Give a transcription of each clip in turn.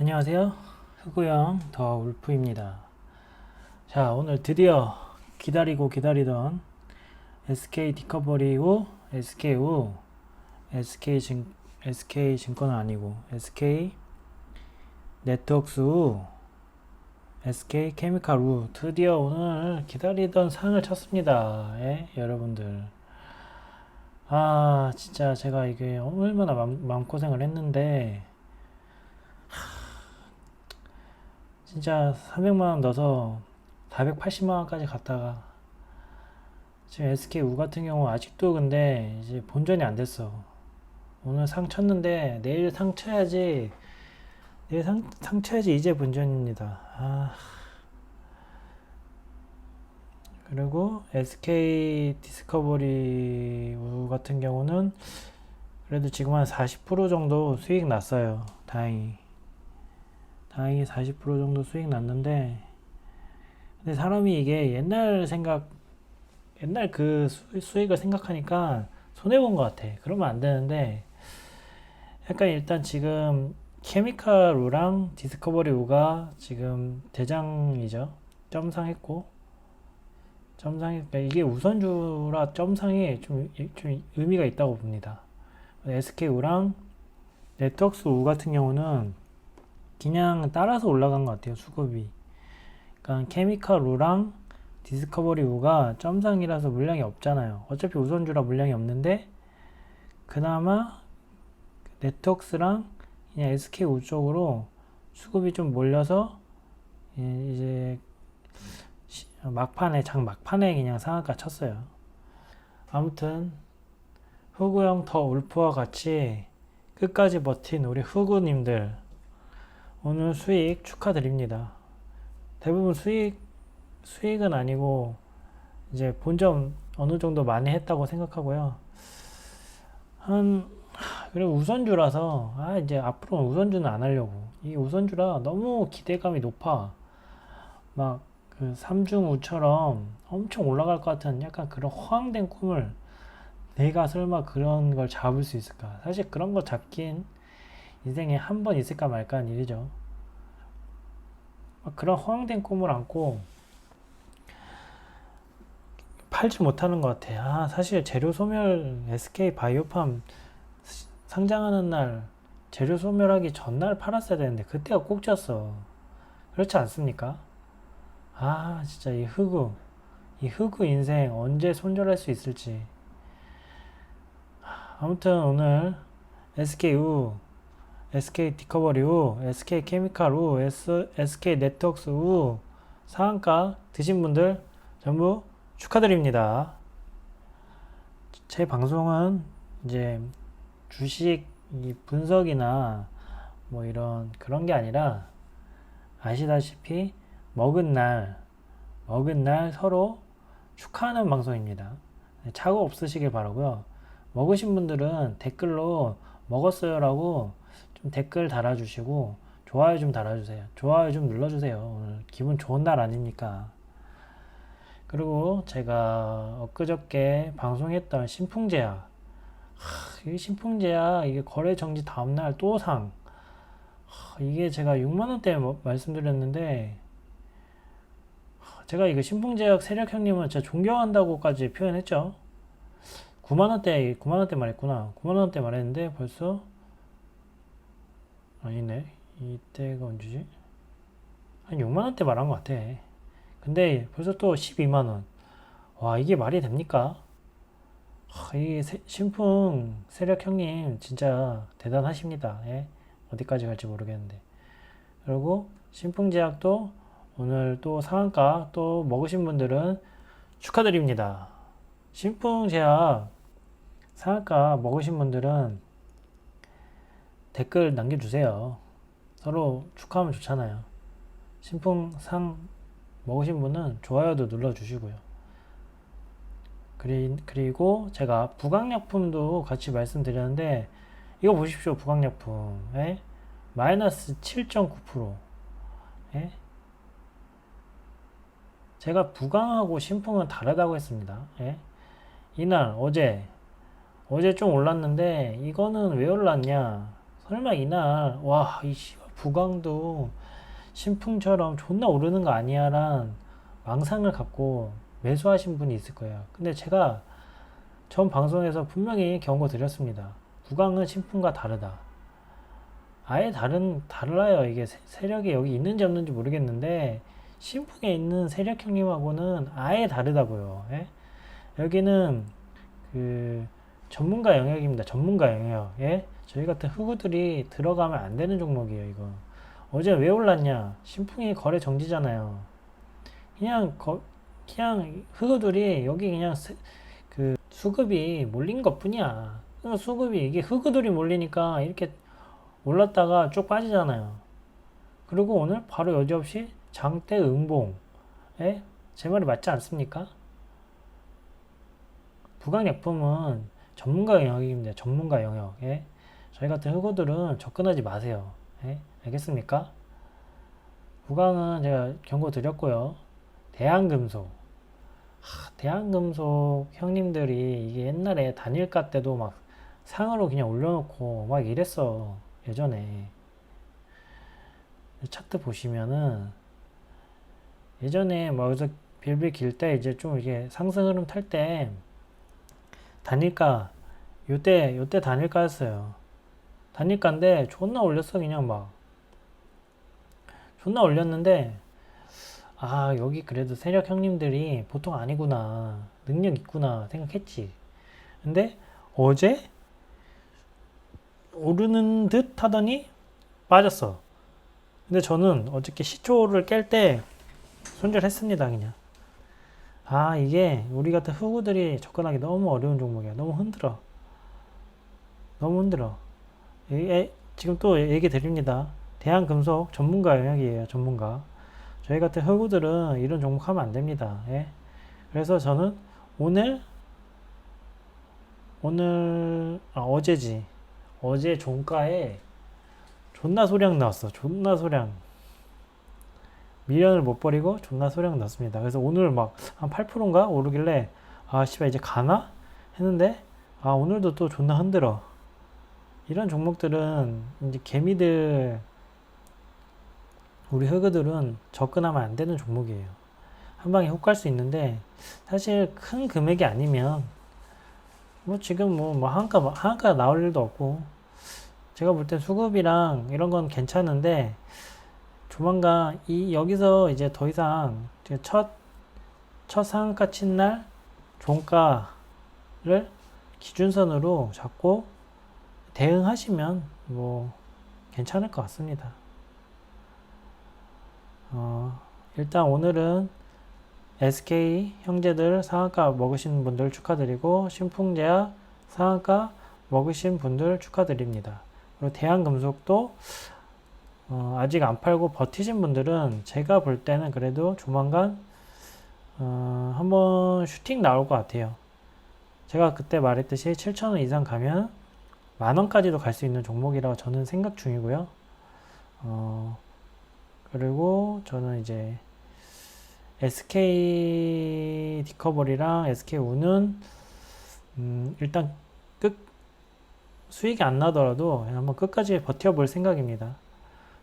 안녕하세요. 흑우영 더 울프입니다. 자, 오늘 드디어 기다리고 기다리던 SK 디커버리 후 SK 후 SK 증 SK 증권은 아니고 SK 네트워크스 후 SK 케미칼 후 드디어 오늘 기다리던 상을 쳤습니다. 예, 여러분들. 아, 진짜 제가 이게 얼마나 맘, 마음고생을 했는데 진짜 300만 원 넣어서 480만 원까지 갔다가 지금 SK 우 같은 경우 아직도 근데 이제 본전이 안 됐어. 오늘 상 쳤는데 내일 상 쳐야지 내일 상, 상 쳐야지 이제 본전입니다. 아. 그리고 SK 디스커버리 우 같은 경우는 그래도 지금 한 40% 정도 수익 났어요. 다행히. 다행히 40% 정도 수익 났는데 근데 사람이 이게 옛날 생각 옛날 그 수, 수익을 생각하니까 손해 본 것 같아. 그러면 안 되는데 약간 일단 지금 케미칼 우랑 디스커버리 우가 지금 대장이죠. 점상했고 점상이 그러니까 이게 우선주라 점상이 좀, 좀 의미가 있다고 봅니다. SK 우랑 네트워크스 우 같은 경우는 그냥 따라서 올라간 것 같아요 수급이. 그러니까 케미칼 우랑 디스커버리 우가 점상이라서 물량이 없잖아요. 어차피 우선주라 물량이 없는데 그나마 네트워크스랑 그냥 SK 우 쪽으로 수급이 좀 몰려서 예, 이제 시- 막판에 장 막판에 그냥 상한가 쳤어요. 아무튼 후구형 더 울프와 같이 끝까지 버틴 우리 후구님들 오늘 수익 축하드립니다. 대부분 수익, 수익은 아니고, 이제 본점 어느 정도 많이 했다고 생각하고요. 한, 그리고 우선주라서, 아, 이제 앞으로는 우선주는 안 하려고. 이 우선주라 너무 기대감이 높아. 막, 그 삼중우처럼 엄청 올라갈 것 같은 약간 그런 허황된 꿈을 내가 설마 그런 걸 잡을 수 있을까? 사실 그런 거 잡긴 인생에 한 번 있을까 말까 한 일이죠. 막 그런 허황된 꿈을 안고 팔지 못하는 것 같아. 아, 사실 재료 소멸 SK 바이오팜 시- 상장하는 날 재료 소멸하기 전날 팔았어야 되는데 그때가 꼭지였어. 그렇지 않습니까? 아, 진짜 이 흑우, 이 흑우 인생 언제 손절할 수 있을지. 아무튼 오늘 SK 우 SK 디커버리 우, SK 케미칼 우, SK 네트워크스 우 상한가 드신 분들 전부 축하드립니다. 제 방송은 이제 주식 이 분석이나 뭐 이런 그런 게 아니라 아시다시피 먹은 날 먹은 날 서로 축하하는 방송입니다. 착오 없으시길 바라고요. 먹으신 분들은 댓글로 먹었어요라고 좀 댓글 달아주시고 좋아요 좀 달아주세요. 좋아요 좀 눌러주세요. 오늘 기분 좋은 날 아닙니까? 그리고 제가 엊그저께 방송했던 신풍제약 하, 이 신풍제약 이게 거래 정지 다음날 또 상. 하, 이게 제가 6만 원대 말씀드렸는데 하, 제가 이거 신풍제약 세력 형님은 진짜 존경한다고까지 표현했죠. 9만 원대 9만 원대 말했구나. 9만 원대 말했는데 벌써 아니네. 이때가 언제지? 한 6만원대 말한 것 같아. 근데 벌써 또 12만원. 와, 이게 말이 됩니까? 하, 이 세- 신풍 세력 형님 진짜 대단하십니다. 예? 어디까지 갈지 모르겠는데. 그리고 신풍 제약도 오늘 또 상한가 또 먹으신 분들은 축하드립니다. 신풍 제약 상한가 먹으신 분들은 댓글 남겨주세요. 서로 축하하면 좋잖아요. 신풍상 먹으신 분은 좋아요도 눌러주시고요. 그리, 그리고 제가 부강약품도 같이 말씀드렸는데 이거 보십시오. 부강약품. 예? 마이너스 7.9%. 예? 제가 부강하고 신풍은 다르다고 했습니다. 예? 이날 어제 어제 좀 올랐는데 이거는 왜 올랐냐? 설마 이날 와, 이 씨발 부강도 신풍처럼 존나 오르는 거 아니야란 망상을 갖고 매수하신 분이 있을 거예요. 근데 제가 전 방송에서 분명히 경고 드렸습니다. 부강은 신풍과 다르다. 아예 다른 달라요. 이게 세- 세력이 여기 있는지 없는지 모르겠는데 신풍에 있는 세력 형님하고는 아예 다르다고요. 예? 여기는 그 전문가 영역입니다. 전문가 영역. 예? 저희 같은 흑우들이 들어가면 안 되는 종목이에요. 이거. 어제 왜 올랐냐? 신풍이 거래 정지잖아요. 그냥 거, 그냥 흑우들이 여기 그냥 세- 그 수급이 몰린 것뿐이야. 그 수급이 이게 흑우들이 몰리니까 이렇게 올랐다가 쭉 빠지잖아요. 그리고 오늘 바로 여지없이 장대. 예? 제 말이 맞지 않습니까? 부강약품은 전문가 영역입니다. 전문가 영역. 예? 저희 같은 흑우들은 접근하지 마세요. 예? 알겠습니까? 부강은 제가 경고 드렸고요. 대한금속. 하, 대한금속 형님들이 이게 옛날에 단일가 때도 막 상으로 그냥 올려놓고 막 이랬어. 예전에. 차트 보시면은 예전에 뭐 여기서 빌빌 길 때 이제 좀 이게 상승 흐름 탈 때 단일가 요때 요때 단일가였어요. 단일가인데 존나 올렸어 그냥 막 존나 올렸는데 아 여기 그래도 세력 형님들이 보통 아니구나 능력 있구나 생각했지. 근데 어제 오르는 듯 하더니 빠졌어. 근데 저는 어저께 시초를 깰 때 손절했습니다 그냥. 아, 이게 우리 같은 흑우들이 접근하기 너무 어려운 종목이야. 너무 흔들어. 너무 흔들어. 에, 지금 또 얘기 드립니다. 대한금속 전문가 영역이에요. 전문가. 저희 같은 흑우들은 이런 종목 하면 안 됩니다. 예. 그래서 저는 오늘 오늘 아, 어제지. 어제 종가에 존나 소량 나왔어. 존나 소량. 미련을 못 버리고 존나 소량 넣었습니다. 그래서 오늘 막 한 8%인가 오르길래 아 씨발 이제 가나 했는데 아 오늘도 또 존나 흔들어. 이런 종목들은 이제 개미들 우리 흑우들은 접근하면 안 되는 종목이에요. 한 방에 훅갈수 있는데 사실 큰 금액이 아니면 뭐 지금 뭐, 뭐 한가 한가 나올 일도 없고 제가 볼 땐 수급이랑 이런 건 괜찮은데 조만간 이 여기서 이제 더 이상 이제 첫, 첫 상한가 친 날 종가를 기준선으로 잡고 대응하시면 뭐 괜찮을 것 같습니다. 어, 일단 오늘은 SK 형제들 상한가 먹으신 분들 축하드리고 신풍제약 상한가 먹으신 분들 축하드립니다. 그리고 대한금속도 어, 아직 안 팔고 버티신 분들은 제가 볼 때는 그래도 조만간 어, 한번 슈팅 나올 것 같아요. 제가 그때 말했듯이 7,000원 이상 가면 만 원까지도 갈 수 있는 종목이라고 저는 생각 중이고요. 어, 그리고 저는 이제 SK 디커버리랑 SK 우는 음, 일단 끝 수익이 안 나더라도 한번 끝까지 버텨볼 생각입니다.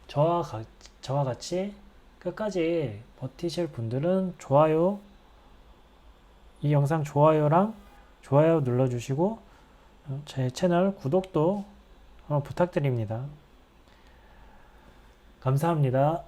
저와, 가, 저와 같이 끝까지 버티실 분들은 좋아요, 이 영상 좋아요랑 좋아요 눌러주시고 어, 제 채널 구독도 어, 부탁드립니다. 감사합니다.